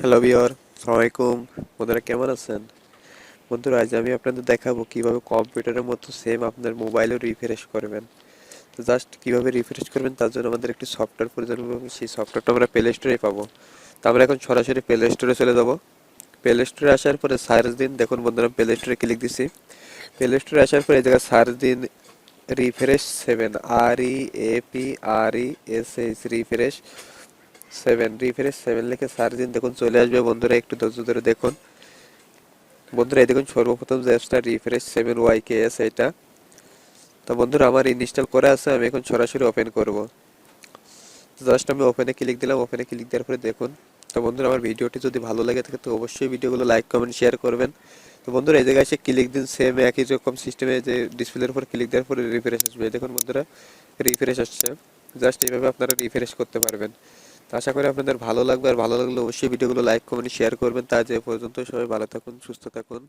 Hello বিয়র সালামালাইকুম বন্ধুরা, কেমন আছেন? বন্ধুরা, আজ আমি আপনাদের দেখাবো কীভাবে কম্পিউটারের মতো সেম আপনার মোবাইলেও রিফ্রেশ করবেন। তো জাস্ট কীভাবে রিফ্রেশ করবেন, তার জন্য আমাদের একটি সফটওয়্যার প্রয়োজন হবে সেই সফটওয়্যারটা আমরা প্লে স্টোরে পাবো। তো আমরা এখন সরাসরি প্লে স্টোরে চলে যাব। প্লে স্টোরে আসার পরে সার্চ দিন। দেখুন বন্ধুরা প্লে স্টোরে ক্লিক দিছি। প্লে স্টোরে আসার পরে এই জায়গায় সার্চ দিন refresh seven R E A P R E S H refresh seven refresh seven লিখে সার্চ দিন দেখুন চলে আসবে বন্ধুরা, একটু ধৈর্য ধরে দেখুন। বন্ধুরা, এই দেখুন সর্বপ্রথম যে অ্যাপসটা refresh seven Y K S এটা। তো বন্ধুরা, আমার ইনস্টল করা আছে, আমি এখন সরাসরি ওপেন করব। জাস্ট আমি ওপেনে ক্লিক দিলাম ওপেনে ক্লিক দেওয়ার পরে দেখুন। তো বন্ধুরা, আমার ভিডিওটি যদি ভালো লাগে থাকে তো অবশ্যই ভিডিওগুলো লাইক কমেন্ট শেয়ার করবেন। তো বন্ধুরা, এই জায়গায় এসে ক্লিক দিন সেম একই রকম সিস্টেমে যে ডিসপ্লের উপর ক্লিক দেওয়ার পরে রিফ্রেশ আসবে। দেখুন বন্ধুরা রিফ্রেশ আসছে। জাস্ট এইভাবে আপনারা রিফ্রেশ করতে পারবেন। আশা করি আপনাদের ভালো লাগবে। আর ভালো লাগলে অবশ্যই ভিডিওগুলো লাইক কমেন্ট শেয়ার করবেন। তা যে পর্যন্ত সবাই ভালো থাকুন, সুস্থ থাকুন।